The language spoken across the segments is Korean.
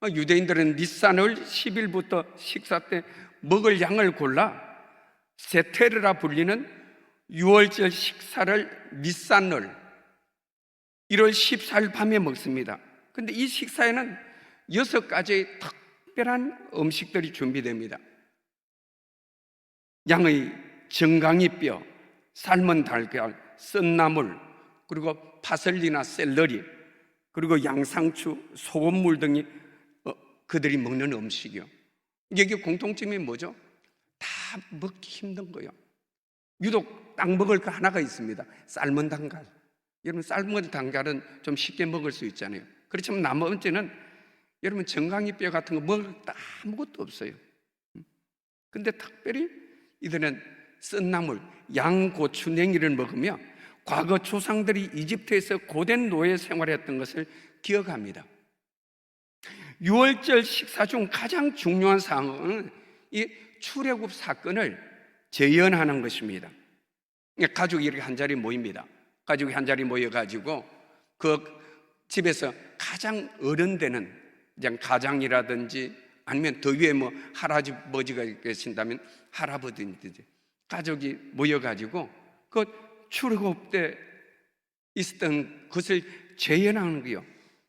어, 유대인들은 니산을 10일부터 식사 때 먹을 양을 골라 세테르라 불리는 6월절 식사를 니산을 1월 14일 밤에 먹습니다. 근데 이 식사에는 여섯 가지의 특별한 음식들이 준비됩니다. 양의 정강이 뼈, 삶은 달걀, 썬나물, 그리고 파슬리나 샐러리, 그리고 양상추, 소금물 등이 어, 그들이 먹는 음식이요. 여기 공통점이 뭐죠? 다 먹기 힘든 거요. 유독 딱 먹을 거 하나가 있습니다. 삶은 달걀. 여러분 삶은 달걀은 좀 쉽게 먹을 수 있잖아요. 그렇지만 나머지는 여러분 정강이 뼈 같은 거 먹을 거 아무것도 없어요. 근데 특별히 이들은 쓴나물, 양고추 냉이를 먹으며 과거 조상들이 이집트에서 고된 노예 생활했던 것을 기억합니다. 6월절 식사 중 가장 중요한 사항은 이 출애굽 사건을 재현하는 것입니다. 가족이 이렇게 한 자리 모입니다. 가족이 한 자리 모여가지고 그 집에서 가장 어른되는 가장이라든지 아니면 더 위에 뭐 할아버지가 계신다면 할아버지든지 가족이 모여가지고 그 출애굽 때 있었던 것을 재현하는 거요.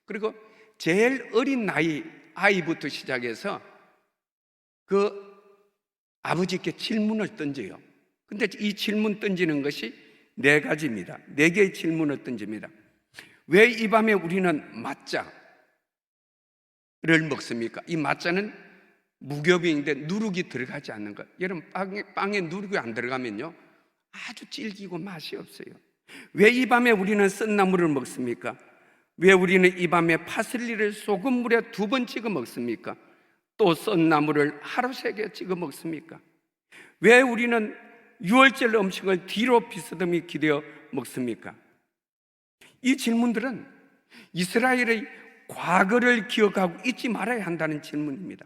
그리고 제일 어린 나이 아이부터 시작해서 그 아버지께 질문을 던져요. 근데 이 질문 던지는 것이 네 가지입니다. 네 개의 질문을 던집니다. 왜 이 밤에 우리는 맞자를 먹습니까? 이 맞자는 무교병인데 누룩이 들어가지 않는 것. 여러분 빵에, 빵에 누룩이 안 들어가면요 아주 질기고 맛이 없어요. 왜 이 밤에 우리는 쓴나물을 먹습니까? 왜 우리는 이 밤에 파슬리를 소금물에 두 번 찍어 먹습니까? 또 썬나물을 하루 세 개 찍어 먹습니까? 왜 우리는 유월절 음식을 뒤로 비스듬히 기대어 먹습니까? 이 질문들은 이스라엘의 과거를 기억하고 잊지 말아야 한다는 질문입니다.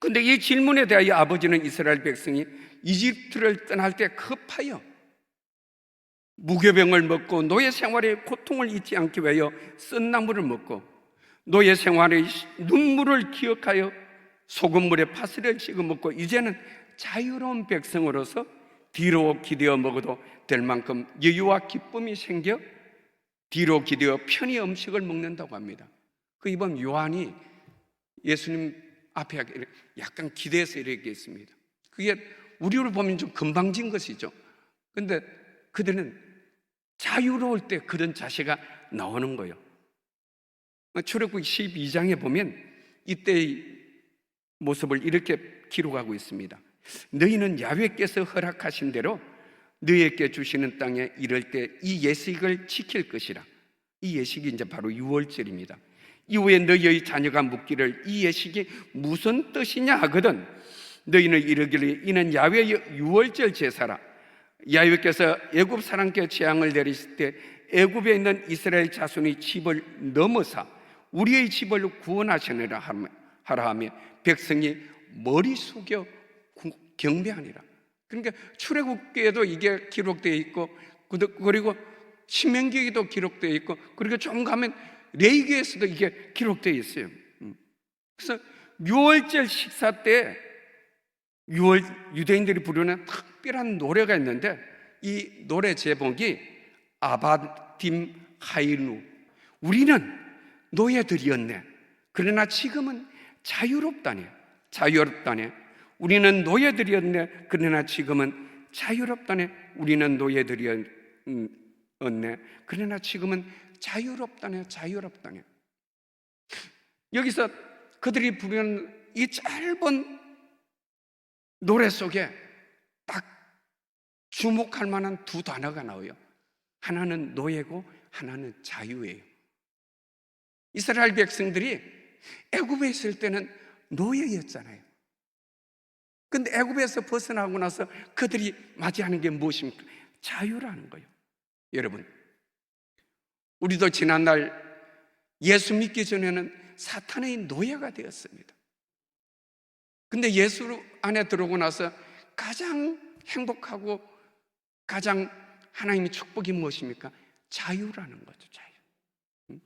근데 이 질문에 대하여 아버지는 이스라엘 백성이 이집트를 떠날 때 급하여 무교병을 먹고 노예 생활의 고통을 잊지 않기 위하여 쓴나물을 먹고 노예 생활의 눈물을 기억하여 소금물에 파스리를 찍어 먹고 이제는 자유로운 백성으로서 뒤로 기대어 먹어도 될 만큼 여유와 기쁨이 생겨 뒤로 기대어 편히 음식을 먹는다고 합니다. 그 이번 요한이 예수님 앞에 약간 기대해서 이렇게 했습니다. 그게 우리로 보면 좀 금방진 것이죠. 근데 그들은 자유로울 때 그런 자세가 나오는 거예요. 출애굽 12장에 보면 이때의 모습을 이렇게 기록하고 있습니다. 너희는 야훼께서 허락하신 대로 너희에게 주시는 땅에 이를 때이 예식을 지킬 것이라. 이 예식이 이제 바로 유월절입니다. 이후에 너희의 자녀가 묻기를 이 예식이 무슨 뜻이냐 하거든 너희는 이르기를 이는 야훼의 유월절 제사라. 야훼께서 애굽 사람께 재앙을 내리실 때 애굽에 있는 이스라엘 자손의 집을 넘어사 우리의 집을 구원하시느라 하라 하며 백성이 머리 숙여 경배하니라. 그러니까 출애굽기에도 이게 기록되어 있고 그리고 신명기에도 기록되어 있고 그리고 좀 가면 레이기에서도 이게 기록되어 있어요. 음. 그래서 6월절 식사 때 6월 유대인들이 부르는 특별한 노래가 있는데 이 노래 제목이 아바딤 하이누 우리는 노예들이었네. 그러나 지금은 자유롭다네. 자유롭다네. 우리는 노예들이었네. 그러나 지금은 자유롭다네. 우리는 노예들이었네. 그러나 지금은 자유롭다네. 자유롭다네. 여기서 그들이 부르는 이 짧은 노래 속에 딱 주목할 만한 두 단어가 나와요. 하나는 노예고 하나는 자유예요. 이스라엘 백성들이 애굽에 있을 때는 노예였잖아요. 근데 애굽에서 벗어나고 나서 그들이 맞이하는 게 무엇입니까? 자유라는 거예요. 여러분, 우리도 지난날 예수 믿기 전에는 사탄의 노예가 되었습니다. 근데 예수 안에 들어오고 나서 가장 행복하고 가장 하나님의 축복이 무엇입니까? 자유라는 거죠, 자유.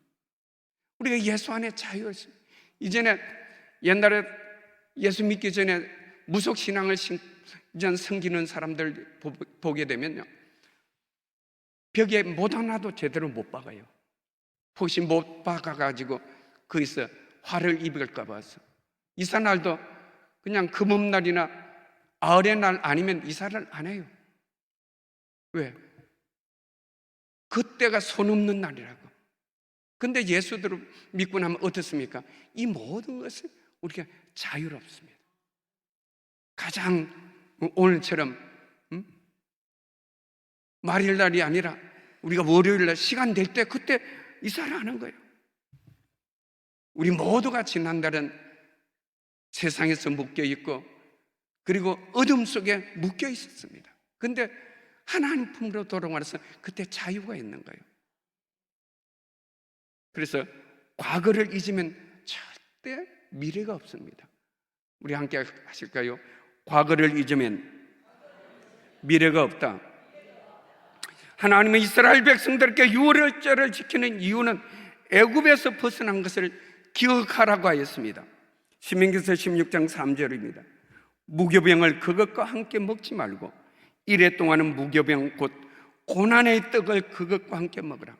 우리가 예수 안에 자유였습니다. 이전에 옛날에 예수 믿기 전에 무속 신앙을 신- 전 섬기는 사람들 보- 보게 되면요. 벽에 못 하나도 제대로 못 박아요. 혹시 못 박아가지고 거기서 화를 입을까 봐서 이사날도 그냥 금음날이나 아을의 날 아니면 이사를 안 해요. 왜? 그때가 손 없는 날이라고. 근데 예수들을 믿고 나면 어떻습니까? 이 모든 것은 우리가 자유롭습니다. 가장 오늘처럼 음? 말일 날이 아니라 우리가 월요일 날 시간 될 때 그때 이사를 하는 거예요. 우리 모두가 지난달은 세상에서 묶여 있고 그리고 어둠 속에 묶여 있었습니다. 근데 하나님 품으로 돌아와서 그때 자유가 있는 거예요. 그래서 과거를 잊으면 절대 미래가 없습니다. 우리 함께 하실까요? 과거를 잊으면 미래가 없다. 하나님은 이스라엘 백성들에게 유월절을 지키는 이유는 애굽에서 벗어난 것을 기억하라고 하였습니다. 신명기서 16장 3절입니다. 무교병을 그것과 함께 먹지 말고 이래 동안은 무교병 곧 고난의 떡을 그것과 함께 먹으라.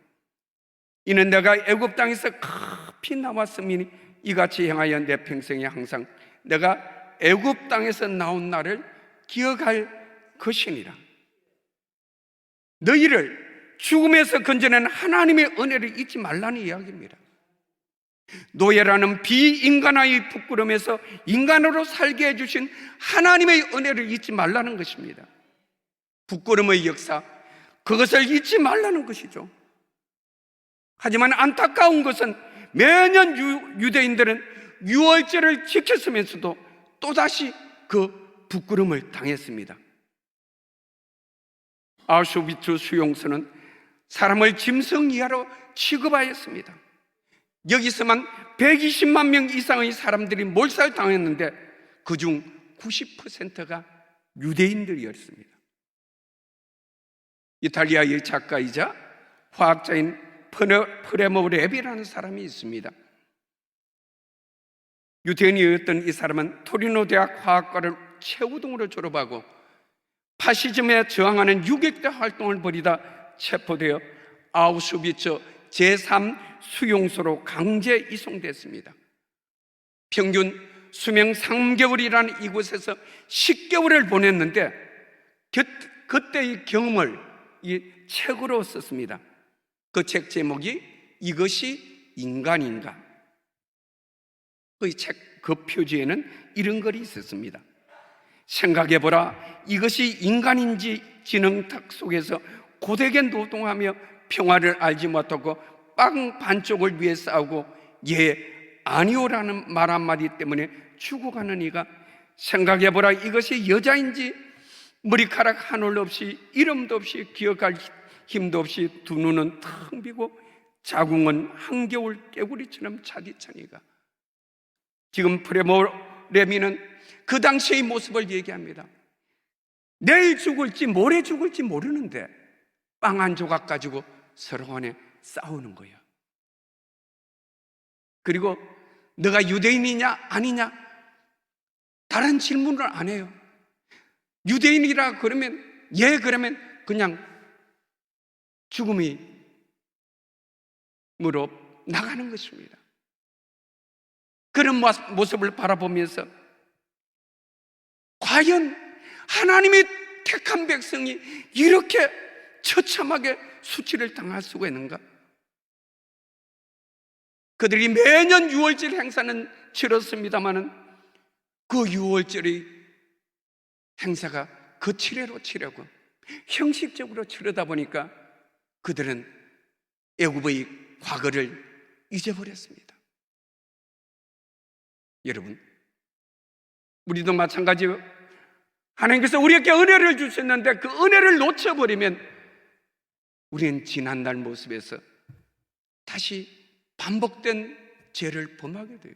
이는 내가 애굽 땅에서 급히 나왔음이니 이같이 행하여 내 평생에 항상 내가 애굽 땅에서 나온 날을 기억할 것이니라. 너희를 죽음에서 건져낸 하나님의 은혜를 잊지 말라는 이야기입니다. 노예라는 비인간의 부끄러움에서 인간으로 살게 해주신 하나님의 은혜를 잊지 말라는 것입니다. 부끄러움의 역사, 그것을 잊지 말라는 것이죠. 하지만 안타까운 것은 매년 유, 대인들은 유월절을 지켰으면서도 또다시 그 부끄러움을 당했습니다. 아우슈비츠 수용소는 사람을 짐승 이하로 취급하였습니다. 여기서만 120만 명 이상의 사람들이 몰살당했는데 그 중 90%가 유대인들이었습니다. 이탈리아의 작가이자 화학자인 프레모 랩이라는 사람이 있습니다. 유대인이었던 이 사람은 토리노 대학 화학과를 최우등으로 졸업하고 파시즘에 저항하는 유격대 활동을 벌이다 체포되어 아우슈비츠 제3 수용소로 강제 이송됐습니다. 평균 수명 3개월이라는 이곳에서 10개월을 보냈는데 그, 그때의 경험을 이 책으로 썼습니다. 그 책 제목이 이것이 인간인가? 그 책 그 표지에는 이런 글이 있었습니다. 생각해보라. 이것이 인간인지 지능탁 속에서 고되게 노동하며 평화를 알지 못하고 빵 반쪽을 위해 싸우고 예, 아니오라는 말 한마디 때문에 죽어가는 이가 생각해보라. 이것이 여자인지 머리카락 한 올 없이 이름도 없이 기억할 힘도 없이 두 눈은 텅 비고 자궁은 한겨울 깨구리처럼 차디차니가 지금 프레모 레미는 그 당시의 모습을 얘기합니다. 내일 죽을지 모레 죽을지 모르는데 빵 한 조각 가지고 서로 간에 싸우는 거예요. 그리고 너가 유대인이냐 아니냐 다른 질문을 안 해요. 유대인이라 그러면 예 그러면 그냥 죽음이 무로 나가는 것입니다. 그런 모습을 바라보면서 과연 하나님의 택한 백성이 이렇게 처참하게 수치를 당할 수가 있는가? 그들이 매년 6월절 행사는 치렀습니다마는 그 6월절의 행사가 그 치례로 치려고 형식적으로 치르다 보니까 그들은 애굽의 과거를 잊어버렸습니다. 여러분, 우리도 마찬가지요. 하나님께서 우리에게 은혜를 주셨는데 그 은혜를 놓쳐버리면 우리는 지난날 모습에서 다시 반복된 죄를 범하게 돼요.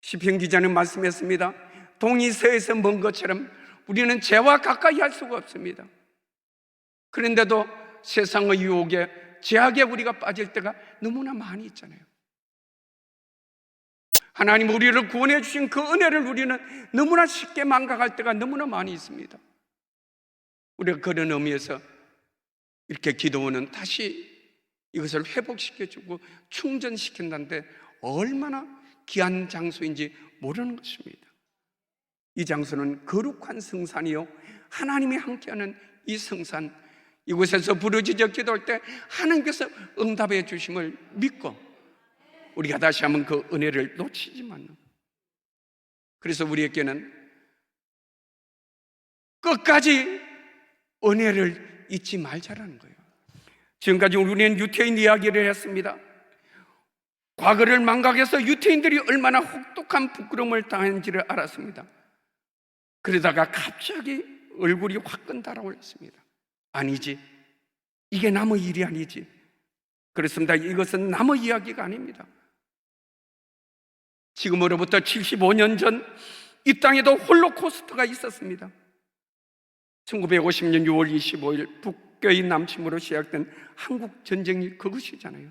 시편 기자는 말씀했습니다. 동이 서에서 먼 것처럼 우리는 죄와 가까이 할 수가 없습니다. 그런데도 세상의 유혹에 제약에 우리가 빠질 때가 너무나 많이 있잖아요. 하나님 우리를 구원해 주신 그 은혜를 우리는 너무나 쉽게 망각할 때가 너무나 많이 있습니다. 우리가 그런 의미에서 이렇게 기도원은 다시 이것을 회복시켜주고 충전시킨다는데 얼마나 귀한 장소인지 모르는 것입니다. 이 장소는 거룩한 성산이요. 하나님이 함께하는 이 성산, 이곳에서 부르짖어 기도할 때 하나님께서 응답해 주심을 믿고 우리가 다시 한번 그 은혜를 놓치지만 그래서 우리에게는 끝까지 은혜를 잊지 말자라는 거예요. 지금까지 우리는 유태인 이야기를 했습니다. 과거를 망각해서 유태인들이 얼마나 혹독한 부끄러움을 당했는지를 알았습니다. 그러다가 갑자기 얼굴이 화끈 달아올랐습니다. 아니지. 이게 남의 일이 아니지. 그렇습니다. 이것은 남의 이야기가 아닙니다. 지금으로부터 75년 전 이 땅에도 홀로코스트가 있었습니다. 1950년 6월 25일 북 교의 남침으로 시작된 한국 전쟁이 그것이잖아요.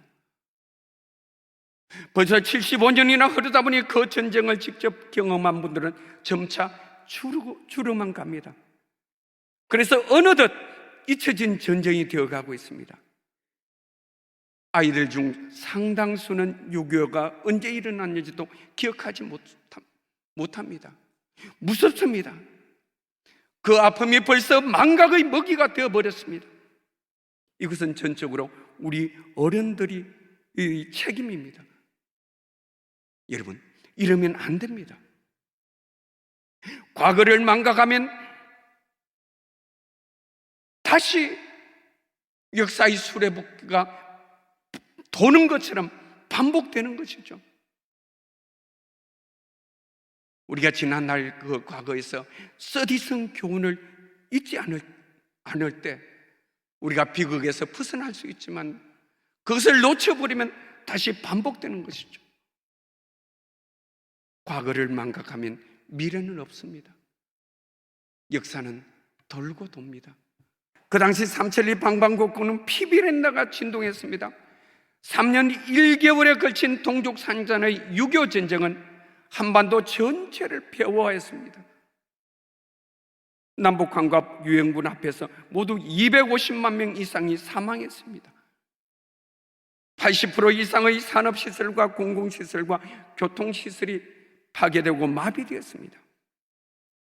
벌써 75년이나 흐르다 보니 그 전쟁을 직접 경험한 분들은 점차 주르, 주르만 갑니다. 그래서 어느덧 잊혀진 전쟁이 되어가고 있습니다. 아이들 중 상당수는 6.25가 언제 일어났는지도 기억하지 못합니다. 무섭습니다. 그 아픔이 벌써 망각의 먹이가 되어버렸습니다. 이것은 전적으로 우리 어른들이 이 책임입니다. 여러분, 이러면 안 됩니다. 과거를 망각하면 다시 역사의 수레복기가 도는 것처럼 반복되는 것이죠. 우리가 지난날 그 과거에서 써디성 교훈을 잊지 않을, 않을 때 우리가 비극에서 벗어날 수 있지만 그것을 놓쳐버리면 다시 반복되는 것이죠. 과거를 망각하면 미래는 없습니다. 역사는 돌고 돕니다. 그 당시 삼천리 방방곡구는 피비렌다가 진동했습니다. 3년 1개월에 걸친 동족 산전의 유교 전쟁은 한반도 전체를 폐허했습니다. 남북한갑 유행군 앞에서 모두 250만 명 이상이 사망했습니다. 80% 이상의 산업시설과 공공시설과 교통시설이 파괴되고 마비되었습니다.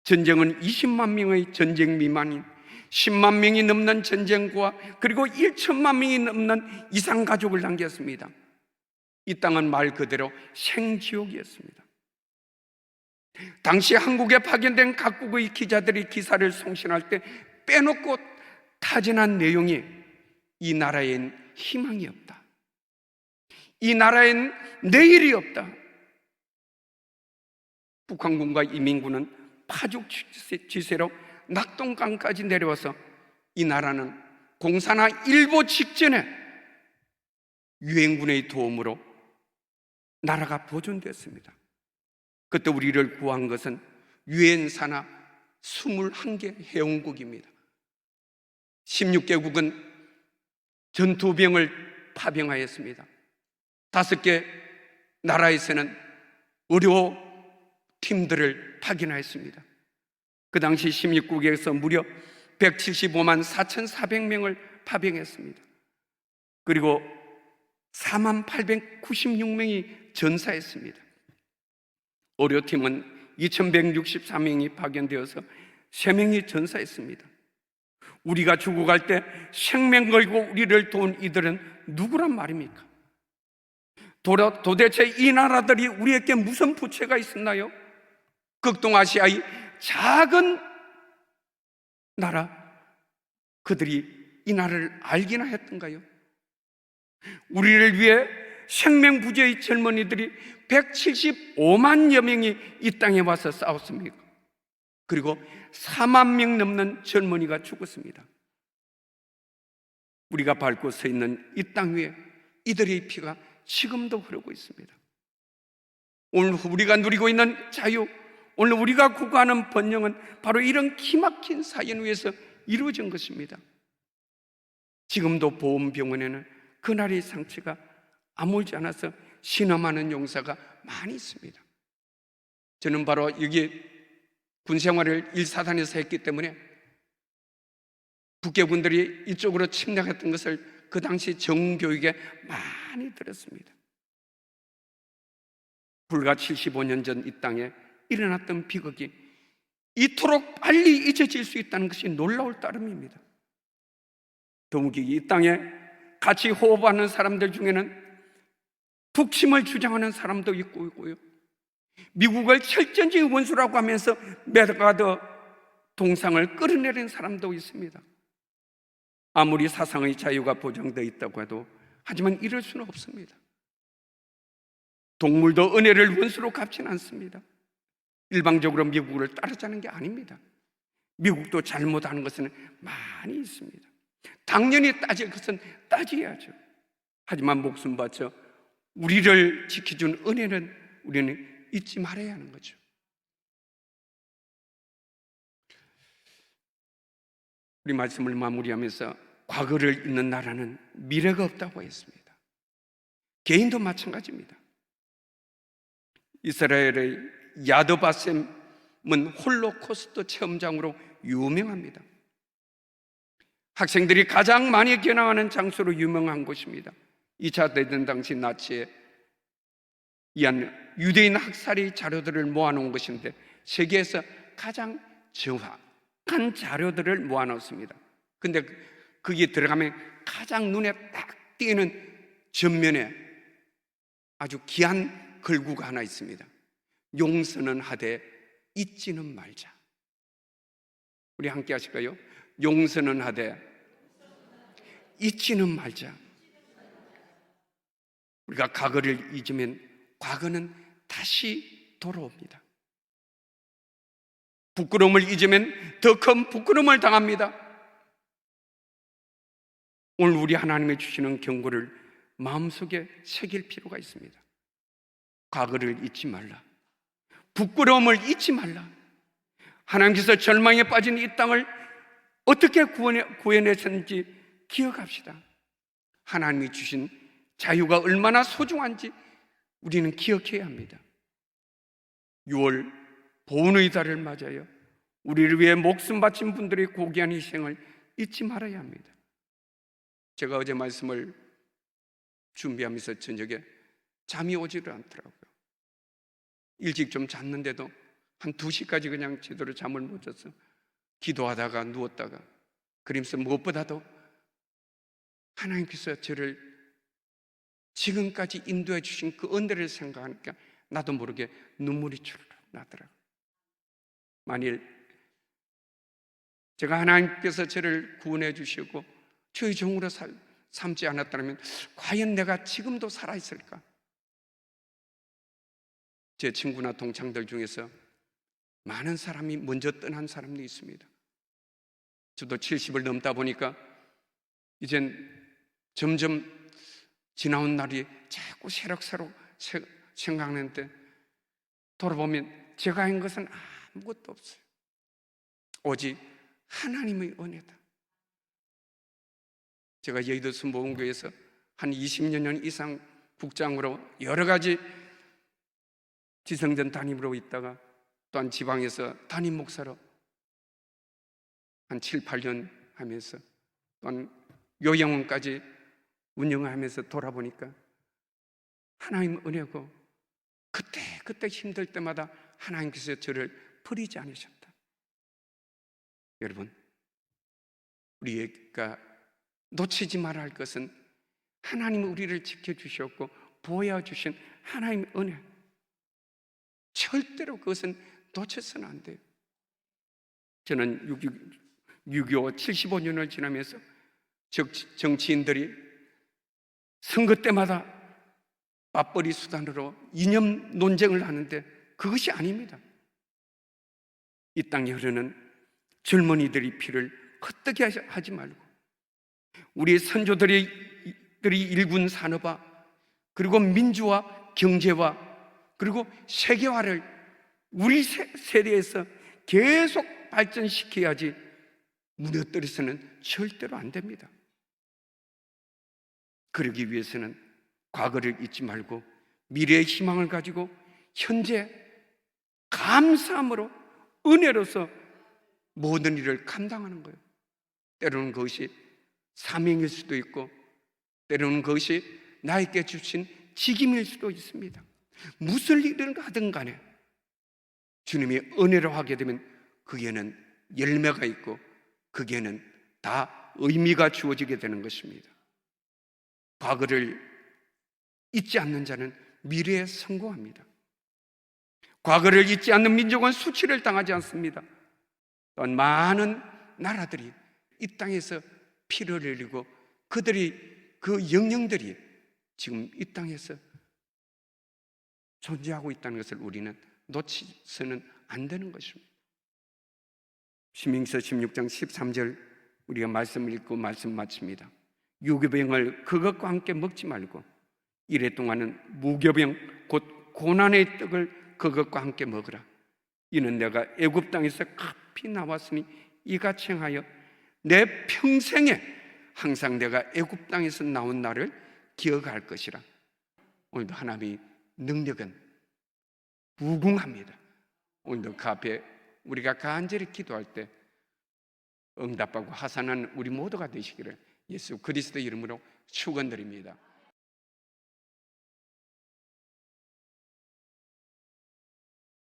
전쟁은 20만 명의 전쟁 미만인 10만 명이 넘는 전쟁과 그리고 1천만 명이 넘는 이상 가족을 남겼습니다. 이 땅은 말 그대로 생지옥이었습니다. 당시 한국에 파견된 각국의 기자들이 기사를 송신할 때 빼놓고 타진한 내용이 이 나라엔 희망이 없다. 이 나라엔 내일이 없다. 북한군과 이민군은 파죽 지세로 낙동강까지 내려와서 이 나라는 공산화 일보 직전에 유엔군의 도움으로 나라가 보존됐습니다. 그때 우리를 구한 것은 유엔 산하 21개 회원국입니다. 16개국은 전투병을 파병하였습니다. 다섯 개 나라에서는 의료 팀들을 파견하였습니다. 그 당시 16국에서 무려 175만 4,400명을 파병했습니다. 그리고 4만 896명이 전사했습니다. 의료팀은 2,164명이 파견되어서 3명이 전사했습니다. 우리가 죽어갈 때 생명 걸고 우리를 도운 이들은 누구란 말입니까? 도대체 이 나라들이 우리에게 무슨 부채가 있었나요? 극동아시아의 작은 나라, 그들이 이 나라를 알기나 했던가요? 우리를 위해 생명부재의 젊은이들이 175만여 명이 이 땅에 와서 싸웠습니다. 그리고 4만 명 넘는 젊은이가 죽었습니다. 우리가 밟고 서 있는 이 땅 위에 이들의 피가 지금도 흐르고 있습니다. 오늘 우리가 누리고 있는 자유, 오늘 우리가 구가하는 번영은 바로 이런 기막힌 사연 위에서 이루어진 것입니다. 지금도 보험병원에는 그날의 상처가 아물지 않아서 신음하는 용사가 많이 있습니다. 저는 바로 여기 군 생활을 일사단에서 했기 때문에 북괴군들이 이쪽으로 침략했던 것을 그 당시 정교육에 많이 들었습니다. 불과 75년 전 이 땅에 일어났던 비극이 이토록 빨리 잊어질 수 있다는 것이 놀라울 따름입니다. 더욱이 이 땅에 같이 호흡하는 사람들 중에는 북침을 주장하는 사람도 있고 있고요. 미국을 철전지 원수라고 하면서 메가드 동상을 끌어내린 사람도 있습니다. 아무리 사상의 자유가 보장되어 있다고 해도 하지만 이럴 수는 없습니다. 동물도 은혜를 원수로 갚지는 않습니다. 일방적으로 미국을 따르자는 게 아닙니다. 미국도 잘못하는 것은 많이 있습니다. 당연히 따질 것은 따져야죠. 하지만 목숨 바쳐 우리를 지켜준 은혜는 우리는 잊지 말아야 하는 거죠. 우리 말씀을 마무리하면서 과거를 잊는 나라는 미래가 없다고 했습니다. 개인도 마찬가지입니다. 이스라엘의 야드바셈은 홀로코스트 체험장으로 유명합니다. 학생들이 가장 많이 겨냥하는 장소로 유명한 곳입니다. 2차 대전 당시 나치에 의한 유대인 학살의 자료들을 모아놓은 것인데 세계에서 가장 정확한 자료들을 모아놓습니다. 근데 거기에 들어가면 가장 눈에 딱 띄는 전면에 아주 귀한 글구가 하나 있습니다. 용서는 하되 잊지는 말자. 우리 함께 하실까요? 용서는 하되 잊지는 말자. 우리가 과거를 잊으면 과거는 다시 돌아옵니다. 부끄러움을 잊으면 더 큰 부끄러움을 당합니다. 오늘 우리 하나님의 주시는 경고를 마음속에 새길 필요가 있습니다. 과거를 잊지 말라. 부끄러움을 잊지 말라. 하나님께서 절망에 빠진 이 땅을 어떻게 구원해, 구해내셨는지 기억합시다. 하나님이 주신 자유가 얼마나 소중한지 우리는 기억해야 합니다. 6월 보훈의 달을 맞아요. 우리를 위해 목숨 바친 분들의 고귀한 희생을 잊지 말아야 합니다. 제가 어제 말씀을 준비하면서 저녁에 잠이 오지를 않더라고요. 일찍 좀 잤는데도 한 2시까지 그냥 제대로 잠을 못 잤어. 기도하다가 누웠다가 그러면서 무엇보다도 하나님께서 저를 지금까지 인도해 주신 그 은혜를 생각하니까 나도 모르게 눈물이 줄 나더라고요. 만일 제가 하나님께서 저를 구원해 주시고 저희 종으로 살, 삼지 않았다면 과연 내가 지금도 살아 있을까? 제 친구나 동창들 중에서 많은 사람이 먼저 떠난 사람도 있습니다. 저도 70을 넘다 보니까 이젠 점점 지나온 날이 자꾸 새록새록 생각나는데 돌아보면 제가 한 것은 아무것도 없어요. 오직 하나님의 은혜다. 제가 여의도 순복음교회에서 한 20년 이상 국장으로 여러 가지 지성전 담임으로 있다가 또한 지방에서 담임 목사로 한 7, 8년 하면서 또한 요양원까지 운영하면서 돌아보니까 하나님 은혜고 그때 그때 힘들 때마다 하나님께서 저를 버리지 않으셨다. 여러분, 우리가 놓치지 말아야 할 것은 하나님 우리를 지켜주셨고 보여주신 하나님의 은혜. 절대로 그것은 놓쳐서는 안 돼요. 저는 6.25 75년을 지나면서 정치인들이 선거 때마다 맞벌이 수단으로 이념 논쟁을 하는데 그것이 아닙니다. 이 땅에 흐르는 젊은이들의 피를 헛되게 하지 말고 우리 선조들이 일군 산업화 그리고 민주화 경제화 그리고 세계화를 우리 세대에서 계속 발전시켜야지 무너뜨려서는 절대로 안 됩니다. 그러기 위해서는 과거를 잊지 말고 미래의 희망을 가지고 현재 감사함으로 은혜로서 모든 일을 감당하는 거예요. 때로는 그것이 사명일 수도 있고 때로는 그것이 나에게 주신 직임일 수도 있습니다. 무슨 일을 하든 간에 주님이 은혜로 하게 되면 그에는 열매가 있고 그게는 다 의미가 주어지게 되는 것입니다. 과거를 잊지 않는 자는 미래에 성공합니다. 과거를 잊지 않는 민족은 수치를 당하지 않습니다. 또한 많은 나라들이 이 땅에서 피를 흘리고 그들이 그 영령들이 지금 이 땅에서 존재하고 있다는 것을 우리는 놓치서는 안 되는 것입니다. 시민서 16장 13절 우리가 말씀을 읽고 말씀 마칩니다. 유교병을 그것과 함께 먹지 말고 이래 동안은 무교병 곧 고난의 떡을 그것과 함께 먹으라. 이는 내가 애굽 땅에서 급히 나왔으니 이같이 행하여 내 평생에 항상 내가 애굽 땅에서 나온 나를 기억할 것이라. 오늘도 하나님의 능력은 무궁합니다. 오늘도 그 앞에 우리가 간절히 기도할 때 응답하고 하산한 우리 모두가 되시기를 예수 그리스도 이름으로 축원드립니다.